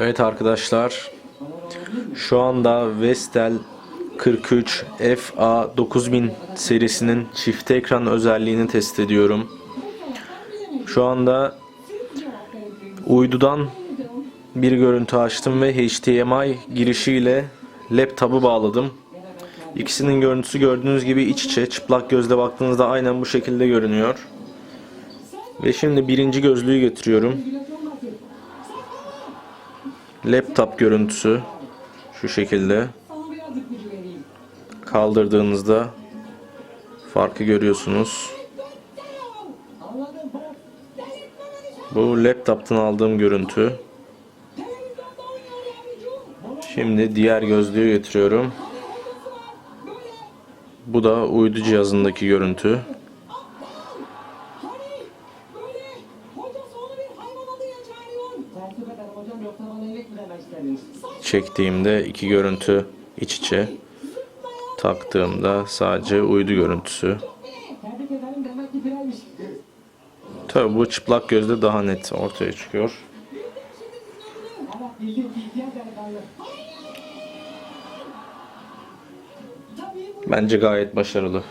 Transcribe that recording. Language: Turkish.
Evet arkadaşlar. Şu anda Vestel 43 FA 9000 serisinin çift ekran özelliğini test ediyorum. Şu anda uydudan bir görüntü açtım ve HDMI girişiyle laptopu bağladım. İkisinin görüntüsü gördüğünüz gibi iç içe. Çıplak gözle baktığınızda aynen bu şekilde görünüyor. Ve şimdi birinci gözlüğü getiriyorum. Laptop görüntüsü şu şekilde. Kaldırdığınızda farkı görüyorsunuz. Bu laptop'tan aldığım görüntü. Şimdi diğer gözlüğü getiriyorum. Bu da uydu cihazındaki görüntü. Çektiğimde iki görüntü iç içe. Taktığımda sadece uydu görüntüsü. Tabi bu çıplak gözle daha net ortaya çıkıyor. Bence gayet başarılı.